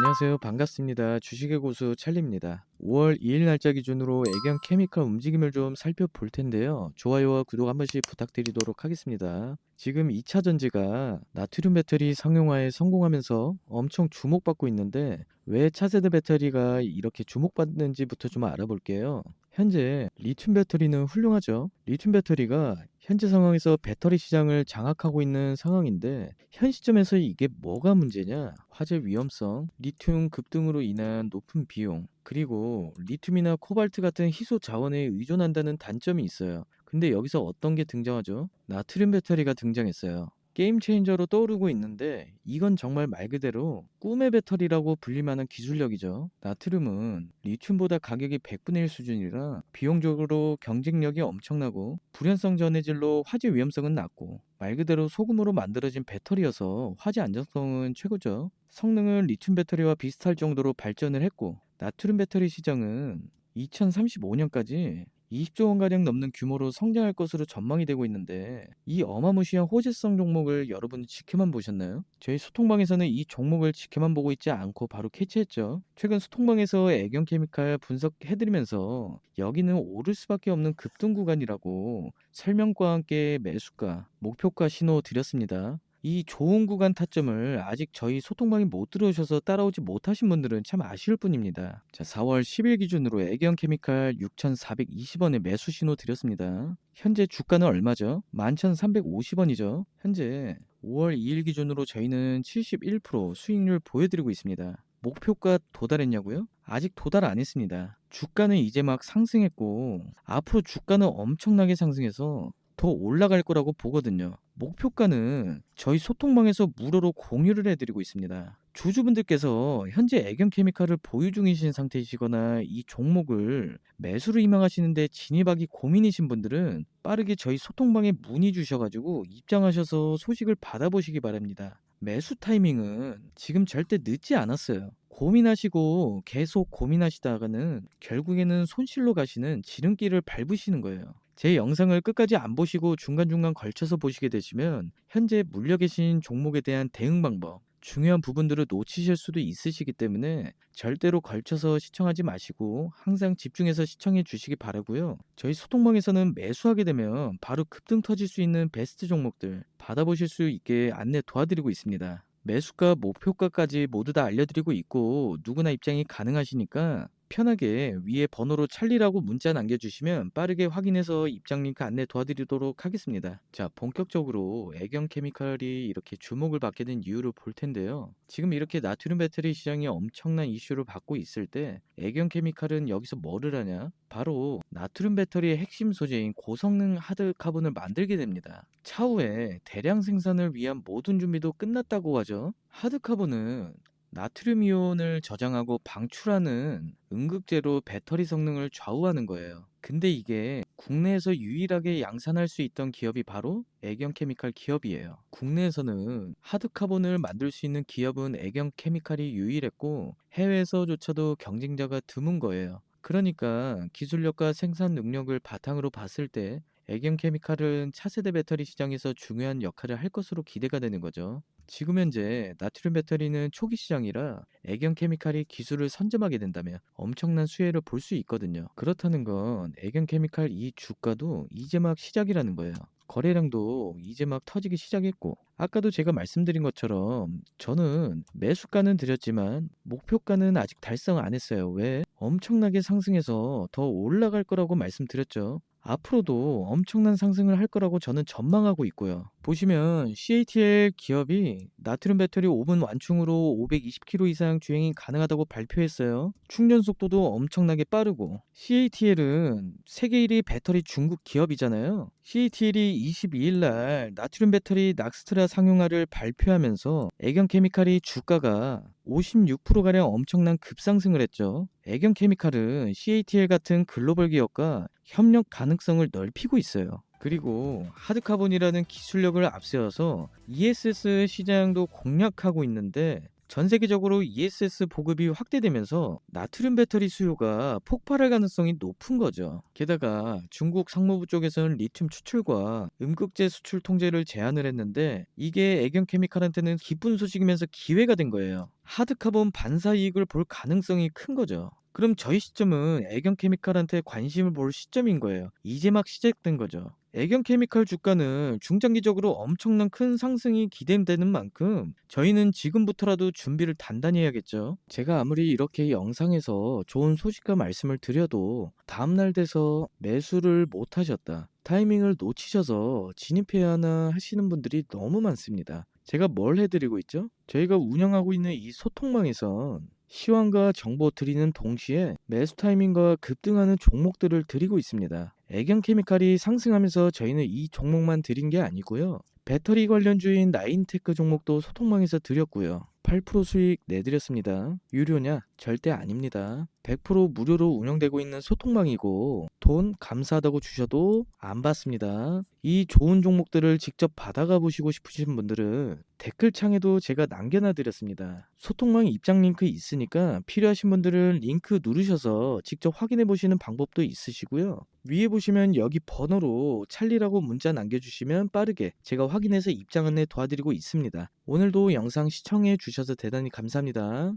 안녕하세요. 반갑습니다. 주식의 고수 찰리입니다. 5월 2일 날짜 기준으로 애견 케미컬 움직임을 좀 살펴볼 텐데요. 좋아요와 구독 한 번씩 부탁드리도록 하겠습니다. 지금 2차 전지가 나트륨 배터리 상용화에 성공하면서 엄청 주목받고 있는데 왜 차세대 배터리가 이렇게 주목받는지부터 좀 알아볼게요. 현재 리튬 배터리는 훌륭하죠. 리튬 배터리가 현재 상황에서 배터리 시장을 장악하고 있는 상황인데 현 시점에서 이게 뭐가 문제냐? 화재 위험성, 리튬 급등으로 인한 높은 비용, 그리고 리튬이나 코발트 같은 희소 자원에 의존한다는 단점이 있어요. 근데 여기서 어떤 게 등장하죠? 나트륨 배터리가 등장했어요. 게임 체인저로 떠오르고 있는데 이건 정말 말 그대로 꿈의 배터리라고 불릴 만한 기술력이죠. 나트륨은 리튬보다 가격이 100분의 1 수준이라 비용적으로 경쟁력이 엄청나고 불연성 전해질로 화재 위험성은 낮고 말 그대로 소금으로 만들어진 배터리여서 화재 안정성은 최고죠. 성능은 리튬 배터리와 비슷할 정도로 발전을 했고 나트륨 배터리 시장은 2035년까지 20조 원가량 넘는 규모로 성장할 것으로 전망이 되고 있는데 이 어마무시한 호재성 종목을 여러분 지켜만 보셨나요? 저희 소통방에서는 이 종목을 지켜만 보고 있지 않고 바로 캐치했죠. 최근 소통방에서 애견 케미칼 분석해드리면서 여기는 오를 수밖에 없는 급등 구간이라고 설명과 함께 매수가, 목표가 신호 드렸습니다. 이 좋은 구간 타점을 아직 저희 소통방에 못 들어오셔서 따라오지 못하신 분들은 참 아쉬울 뿐입니다. 자, 4월 10일 기준으로 애견 케미칼 6,420원에 매수 신호 드렸습니다. 현재 주가는 얼마죠? 11,350원이죠. 현재 5월 2일 기준으로 저희는 71% 수익률 보여드리고 있습니다. 목표가 도달했냐고요? 아직 도달 안 했습니다. 주가는 이제 막 상승했고 앞으로 주가는 엄청나게 상승해서 더 올라갈 거라고 보거든요. 목표가는 저희 소통방에서 무료로 공유를 해드리고 있습니다. 주주분들께서 현재 애견 케미칼을 보유 중이신 상태이시거나 이 종목을 매수를 희망하시는데 진입하기 고민이신 분들은 빠르게 저희 소통방에 문의 주셔가지고 입장하셔서 소식을 받아보시기 바랍니다. 매수 타이밍은 지금 절대 늦지 않았어요. 고민하시고 계속 고민하시다가는 결국에는 손실로 가시는 지름길을 밟으시는 거예요. 제 영상을 끝까지 안 보시고 중간중간 걸쳐서 보시게 되시면 현재 물려 계신 종목에 대한 대응 방법, 중요한 부분들을 놓치실 수도 있으시기 때문에 절대로 걸쳐서 시청하지 마시고 항상 집중해서 시청해 주시기 바라고요. 저희 소통방에서는 매수하게 되면 바로 급등 터질 수 있는 베스트 종목들 받아보실 수 있게 안내 도와드리고 있습니다. 매수가, 목표가까지 모두 다 알려드리고 있고 누구나 입장이 가능하시니까 편하게 위에 번호로 찰리라고 문자 남겨주시면 빠르게 확인해서 입장 링크 안내 도와드리도록 하겠습니다. 자, 본격적으로 애견 케미칼이 이렇게 주목을 받게 된 이유를 볼 텐데요. 지금 이렇게 나트륨 배터리 시장이 엄청난 이슈를 받고 있을 때 애견 케미칼은 여기서 뭐를 하냐? 바로 나트륨 배터리의 핵심 소재인 고성능 하드 카본을 만들게 됩니다. 차후에 대량 생산을 위한 모든 준비도 끝났다고 하죠. 하드 카본은 나트륨 이온을 저장하고 방출하는 응급제로 배터리 성능을 좌우하는 거예요. 근데 이게 국내에서 유일하게 양산할 수 있던 기업이 바로 애견 케미칼 기업이에요. 국내에서는 하드카본을 만들 수 있는 기업은 애견 케미칼이 유일했고 해외에서조차도 경쟁자가 드문 거예요. 그러니까 기술력과 생산 능력을 바탕으로 봤을 때 애견 케미칼은 차세대 배터리 시장에서 중요한 역할을 할 것으로 기대가 되는 거죠. 지금 현재 나트륨 배터리는 초기 시장이라 애견 케미칼이 기술을 선점하게 된다면 엄청난 수혜를 볼 수 있거든요. 그렇다는 건 애견 케미칼 이 주가도 이제 막 시작이라는 거예요. 거래량도 이제 막 터지기 시작했고 아까도 제가 말씀드린 것처럼 저는 매수가는 드렸지만 목표가는 아직 달성 안 했어요. 왜? 엄청나게 상승해서 더 올라갈 거라고 말씀드렸죠. 앞으로도 엄청난 상승을 할 거라고 저는 전망하고 있고요. 보시면 CATL 기업이 나트륨 배터리 5분 완충으로 520km 이상 주행이 가능하다고 발표했어요. 충전 속도도 엄청나게 빠르고 CATL은 세계 1위 배터리 중국 기업이잖아요. CATL이 22일 날 나트륨 배터리 낙스트라 상용화를 발표하면서 애견 케미칼이 주가가 56%가량 엄청난 급상승을 했죠. 애견 케미칼은 CATL 같은 글로벌 기업과 협력 가능성을 넓히고 있어요. 그리고 하드카본이라는 기술력을 앞세워서 ESS 시장도 공략하고 있는데 전 세계적으로 ESS 보급이 확대되면서 나트륨 배터리 수요가 폭발할 가능성이 높은 거죠. 게다가 중국 상무부 쪽에서는 리튬 추출과 음극재 수출 통제를 제한을 했는데 이게 애경 케미칼한테는 기쁜 소식이면서 기회가 된 거예요. 하드카본 반사 이익을 볼 가능성이 큰 거죠. 그럼 저희 시점은 애경 케미칼한테 관심을 볼 시점인 거예요. 이제 막 시작된 거죠. 애경 케미칼 주가는 중장기적으로 엄청난 큰 상승이 기대되는 만큼 저희는 지금부터라도 준비를 단단히 해야겠죠. 제가 아무리 이렇게 영상에서 좋은 소식과 말씀을 드려도 다음날 돼서 매수를 못 하셨다. 타이밍을 놓치셔서 진입해야 하나 하시는 분들이 너무 많습니다. 제가 뭘 해드리고 있죠? 저희가 운영하고 있는 이 소통망에선 시황과 정보 드리는 동시에 매수 타이밍과 급등하는 종목들을 드리고 있습니다. 애경 케미칼이 상승하면서 저희는 이 종목만 드린 게 아니고요. 배터리 관련주인 나인테크 종목도 소통망에서 드렸고요. 8% 수익 내드렸습니다. 유료냐? 절대 아닙니다. 100% 무료로 운영되고 있는 소통망이고 돈 감사하다고 주셔도 안 받습니다. 이 좋은 종목들을 직접 받아가 보시고 싶으신 분들은 댓글창에도 제가 남겨놔 드렸습니다. 소통망 입장 링크 있으니까 필요하신 분들은 링크 누르셔서 직접 확인해 보시는 방법도 있으시고요. 위에 보시면 여기 번호로 찰리라고 문자 남겨주시면 빠르게 제가 확인해서 입장 안내 도와드리고 있습니다. 오늘도 영상 시청해 주셔서 대단히 감사합니다.